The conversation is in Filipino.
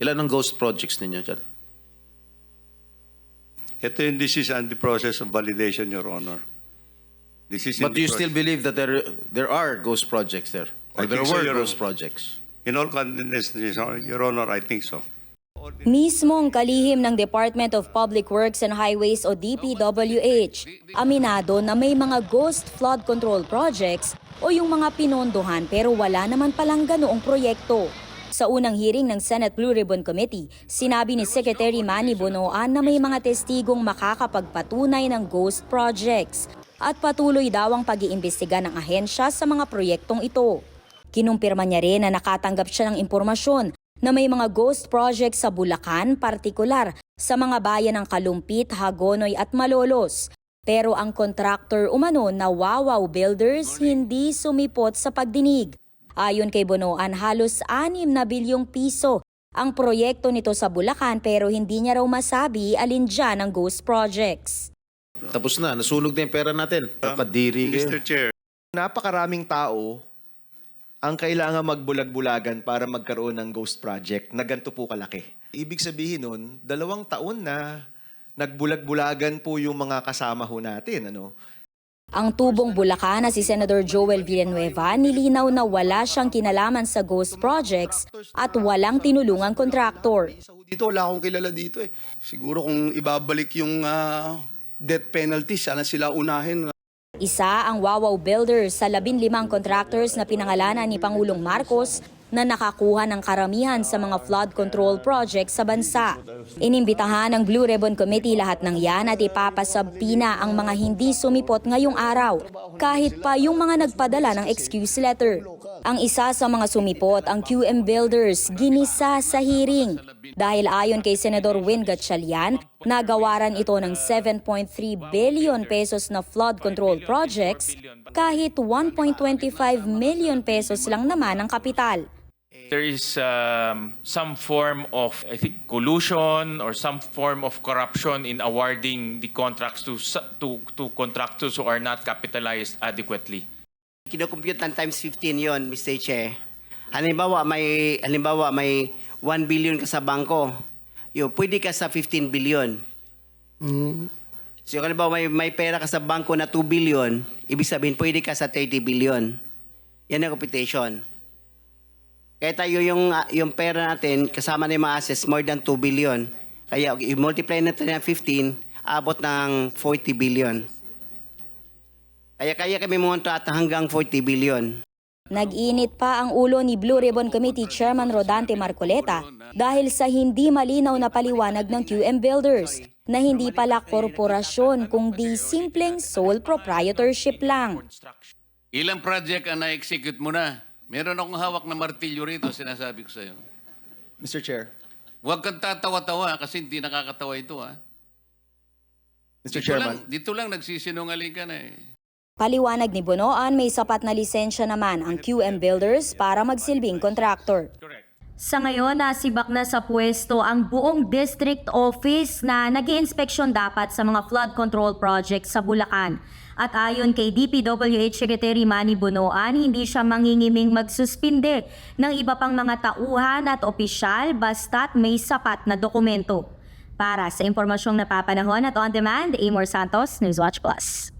Ilan ang ghost projects ninyo dyan? Ito yung this is on the process of validation, Your Honor. This is in But do the you still process- believe that there there are ghost projects there? Or I there think so, were Your ghost Honor. projects? In all confidence, Your Honor, I think so. Mismong kalihim ng Department of Public Works and Highways o DPWH, aminado na may mga ghost flood control projects o yung mga pinondohan pero wala naman palang ganoong proyekto. Sa unang hearing ng Senate Blue Ribbon Committee, sinabi ni Secretary Manny Bonoan na may mga testigong makakapagpatunay ng ghost projects at patuloy daw ang pag-iimbestiga ng ahensya sa mga proyektong ito. Kinumpirma niya rin na nakatanggap siya ng impormasyon na may mga ghost projects sa Bulacan, partikular sa mga bayan ng Kalumpit, Hagonoy at Malolos. Pero ang contractor umano na Wawaw Builders hindi sumipot sa pagdinig. Ayon kay Bonoan, halos 6 na bilyong piso ang proyekto nito sa Bulacan pero hindi niya raw masabi alin dyan ang ghost projects. Tapos na, nasunog na yung pera natin. Kadiri kayo. Mr. Chair, napakaraming tao ang kailangan magbulag-bulagan para magkaroon ng ghost project na ganito po kalaki. Ibig sabihin nun, dalawang taon na nagbulag-bulagan po yung mga kasama ho natin. Ano? Ang tubong Bulacan na si Senator Joel Villanueva nilinaw na wala siyang kinalaman sa ghost projects at walang tinulungang kontraktor. Dito, wala akong kilala dito eh. Siguro kung ibabalik yung ah, death penalty, sana sila unahin. Isa ang Wawaw Builders sa 15 contractors na pinangalanan ni Pangulong Marcos na nakakuha ng karamihan sa mga flood control projects sa bansa. Inimbitahan ng Blue Ribbon Committee lahat ng yan at ipapasabpina ang mga hindi sumipot ngayong araw, kahit pa yung mga nagpadala ng excuse letter. Ang isa sa mga sumipot, ang QM Builders, ginisa sa hearing. Dahil ayon kay Senador Win Gatchalian, nagawaran ito ng 7.3 billion pesos na flood control projects kahit 1.25 million pesos lang naman ang kapital. There is um, some form of, I think, collusion or some form of corruption in awarding the contracts to to to contractors who are not capitalized adequately. Kinocompute ng times 15 yon, Mr. Chair. Halimbawa, may, halimbawa, may 1 billion ka sa bangko. Yo, pwede ka sa 15 billion. So, halimbawa, may, may pera ka sa bangko na 2 billion, ibig sabihin, pwede ka sa 30 billion. Yan ang computation. Kaya tayo yung, ah, yung pera natin, kasama na yung mga assets, more than 2 billion. Kaya, i-multiply natin ng 15, abot ng 40 billion. Kaya kaya kami monta at hanggang 40 billion. Nag-init pa ang ulo ni Blue Ribbon Committee Chairman Rodante Marcoleta dahil sa hindi malinaw na paliwanag ng QM Builders na hindi pala korporasyon kundi simpleng sole proprietorship lang. Ilang project ang na-execute mo na? Meron akong hawak na martilyo rito, sinasabi ko sa'yo. Mr. Chair, Huwag kang tatawa-tawa kasi hindi nakakatawa ito, ha? Mr. Dito Chairman. lang, dito lang nagsisinungaling ka na eh. Paliwanag ni Bonoan may sapat na lisensya naman ang QM Builders para magsilbing kontraktor. Sa ngayon, nasibak na sa pwesto ang buong district office na nag inspeksyon dapat sa mga flood control projects sa Bulacan. At ayon kay DPWH Secretary Manny Bunoan, hindi siya mangingiming magsuspinde ng iba pang mga tauhan at opisyal basta't may sapat na dokumento. Para sa impormasyong napapanahon at on demand, Amor Santos, Newswatch Plus.